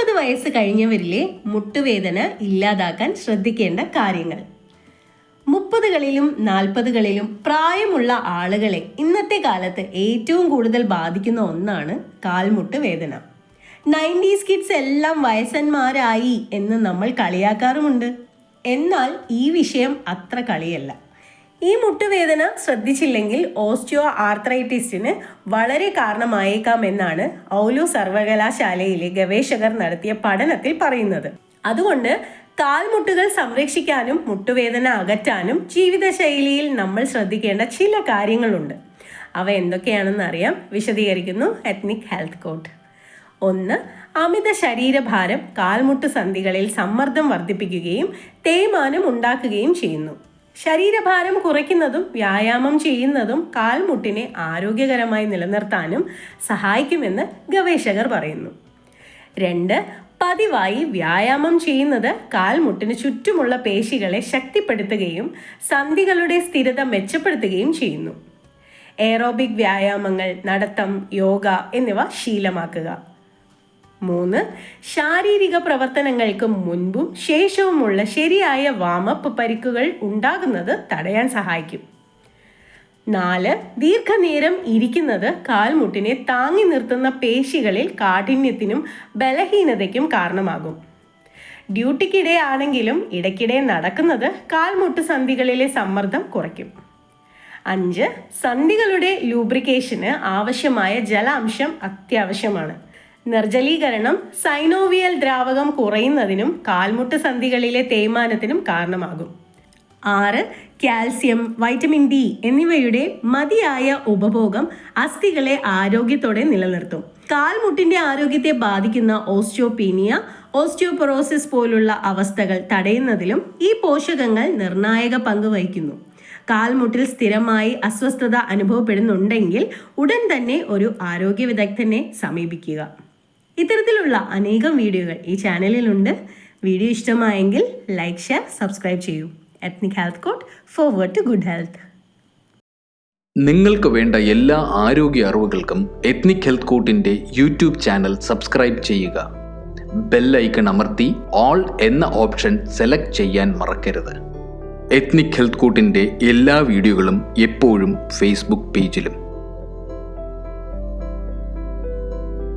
വയസ്സ് കഴിഞ്ഞവരിലെ മുട്ടുവേദന ഇല്ലാതാക്കാൻ ശ്രദ്ധിക്കേണ്ട കാര്യങ്ങൾ. മുപ്പതുകളിലും നാൽപ്പതുകളിലും പ്രായമുള്ള ആളുകളെ ഇന്നത്തെ കാലത്ത് ഏറ്റവും കൂടുതൽ ബാധിക്കുന്ന ഒന്നാണ് കാൽമുട്ട് വേദന. നയന്റീസ് കിഡ്സ് എല്ലാം വയസ്സന്മാരായി എന്ന് നമ്മൾ കളിയാക്കാറുമുണ്ട്. എന്നാൽ ഈ വിഷയം അത്ര കളിയല്ല. ഈ മുട്ടുവേദന ശ്രദ്ധിച്ചില്ലെങ്കിൽ ഓസ്റ്റിയോ ആർത്രൈറ്റിസിന് വളരെ കാരണമായേക്കാം കാരണമായേക്കാമെന്നാണ് ഔലു സർവകലാശാലയിലെ ഗവേഷകർ നടത്തിയ പഠനത്തിൽ പറയുന്നത്. അതുകൊണ്ട് കാൽമുട്ടുകൾ സംരക്ഷിക്കാനും മുട്ടുവേദന അകറ്റാനും ജീവിതശൈലിയിൽ നമ്മൾ ശ്രദ്ധിക്കേണ്ട ചില കാര്യങ്ങളുണ്ട്. അവ എന്തൊക്കെയാണെന്ന് അറിയാം വിശദീകരിക്കുന്നു എത്നിക് ഹെൽത്ത് കോട്ട്. ഒന്ന് അമിത ശരീരഭാരം കാൽമുട്ട് സന്ധികളിൽ സമ്മർദ്ദം വർദ്ധിപ്പിക്കുകയും തേയ്മാനം ഉണ്ടാക്കുകയും ചെയ്യുന്നു. ശരീരഭാരം കുറയ്ക്കുന്നതും വ്യായാമം ചെയ്യുന്നതും കാൽമുട്ടിനെ ആരോഗ്യകരമായി നിലനിർത്താനും സഹായിക്കുമെന്ന് ഗവേഷകർ പറയുന്നു. രണ്ട് പതിവായി വ്യായാമം ചെയ്യുന്നത് കാൽമുട്ടിന് ചുറ്റുമുള്ള പേശികളെ ശക്തിപ്പെടുത്തുകയും സന്ധികളുടെ സ്ഥിരത മെച്ചപ്പെടുത്തുകയും ചെയ്യുന്നു. എയറോബിക് വ്യായാമങ്ങൾ നടത്തം യോഗ എന്നിവ ശീലമാക്കുക. മൂന്ന് ശാരീരിക പ്രവർത്തനങ്ങൾക്ക് മുൻപും ശേഷവുമുള്ള ശരിയായ വാമപ്പ് പരിക്കുകൾ ഉണ്ടാകുന്നത് തടയാൻ സഹായിക്കും. നാല് ദീർഘനേരം ഇരിക്കുന്നത് കാൽമുട്ടിനെ താങ്ങി നിർത്തുന്ന പേശികളിൽ കാഠിന്യത്തിനും ബലഹീനതയ്ക്കും കാരണമാകും. ഡ്യൂട്ടിക്കിടെ ആണെങ്കിലും ഇടയ്ക്കിടെ നടക്കുന്നത് കാൽമുട്ട് സന്ധികളിലെ സമ്മർദ്ദം കുറയ്ക്കും. അഞ്ച് സന്ധികളുടെ ലൂബ്രിക്കേഷന് ആവശ്യമായ ജലാംശം അത്യാവശ്യമാണ്. നിർജലീകരണം സൈനോവിയൽ ദ്രാവകം കുറയുന്നതിനും കാൽമുട്ട് സന്ധികളിലെ തേയ്മാനത്തിനും കാരണമാകും. ആറ് കാൽസ്യം വൈറ്റമിൻ ഡി എന്നിവയുടെ മതിയായ ഉപഭോഗം അസ്ഥികളെ ആരോഗ്യത്തോടെ നിലനിർത്തും. കാൽമുട്ടിന്റെ ആരോഗ്യത്തെ ബാധിക്കുന്ന ഓസ്റ്റിയോപീനിയ ഓസ്റ്റിയോപൊറോസിസ് പോലുള്ള അവസ്ഥകൾ തടയുന്നതിലും ഈ പോഷകങ്ങൾ നിർണായക പങ്ക് വഹിക്കുന്നു. കാൽമുട്ടിൽ സ്ഥിരമായി അസ്വസ്ഥത അനുഭവപ്പെടുന്നുണ്ടെങ്കിൽ ഉടൻ തന്നെ ഒരു ആരോഗ്യ വിദഗ്ധനെ സമീപിക്കുക. ഇത്തരത്തിലുള്ള അനേകം വീഡിയോകൾ ഈ ചാനലിലുണ്ട്. വീഡിയോ ഇഷ്ടമായെങ്കിൽ ലൈക്ക് ഷെയർ സബ്സ്ക്രൈബ് ചെയ്യൂ. Ethnic health court forward to good health നിങ്ങൾക്ക് വേണ്ട എല്ലാ ആരോഗ്യ അറിവുകൾക്കും എത്നിക് ഹെൽത്ത് കോട്ടിന്റെ യൂട്യൂബ് ചാനൽ സബ്സ്ക്രൈബ് ചെയ്യുക. ബെല്ലൈക്കൺ അമർത്തി ഓൾ എന്ന ഓപ്ഷൻ സെലക്ട് ചെയ്യാൻ മറക്കരുത്. എത്നിക് ഹെൽത്ത് കൂട്ടിന്റെ എല്ലാ വീഡിയോകളും എപ്പോഴും ഫേസ്ബുക്ക് പേജിലും